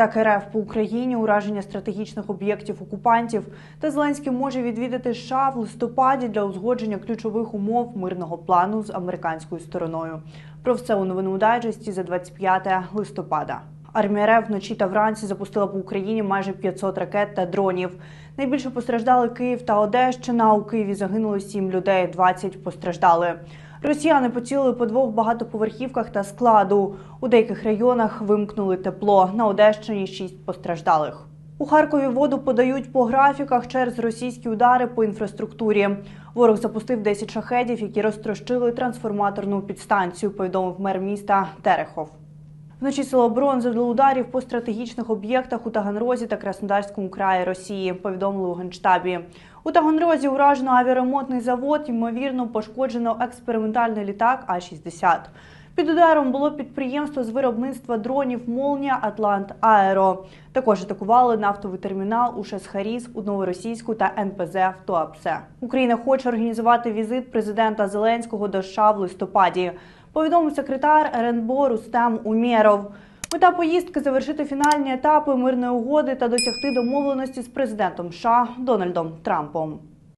Так РФ по Україні ураження стратегічних об'єктів окупантів та Зеленський може відвідати США в листопаді для узгодження ключових умов мирного плану з американською стороною. Про все у новинному дайджесті за 25 листопада. Армія РФ вночі та вранці запустила по Україні майже 500 ракет та дронів. Найбільше постраждали Київ та Одещина. У Києві загинуло 7 людей, 20 постраждали. Росіяни поцілили по двох багатоповерхівках та складу. У деяких районах вимкнули тепло. На Одещині 6 постраждалих. У Харкові воду подають по графіках через російські удари по інфраструктурі. Ворог запустив 10 шахедів, які розтрощили трансформаторну підстанцію, повідомив мер міста Терехов. Вночі сила оборон завдало ударів по стратегічних об'єктах у Таганрозі та Краснодарському краї Росії, повідомили у Генштабі. У Таганрозі уражено авіаремонтний завод, ймовірно, пошкоджено експериментальний літак А-60. Під ударом було підприємство з виробництва дронів Молнія Атлант Аеро. Також атакували нафтовий термінал у Шесхаріз, у Новоросійську та НПЗ в Туапсе. Україна хоче організувати візит президента Зеленського до США в листопаді. Повідомив секретар РНБО Рустем Умєров. Мета поїздки завершити фінальні етапи мирної угоди та досягти домовленості з президентом США Дональдом Трампом.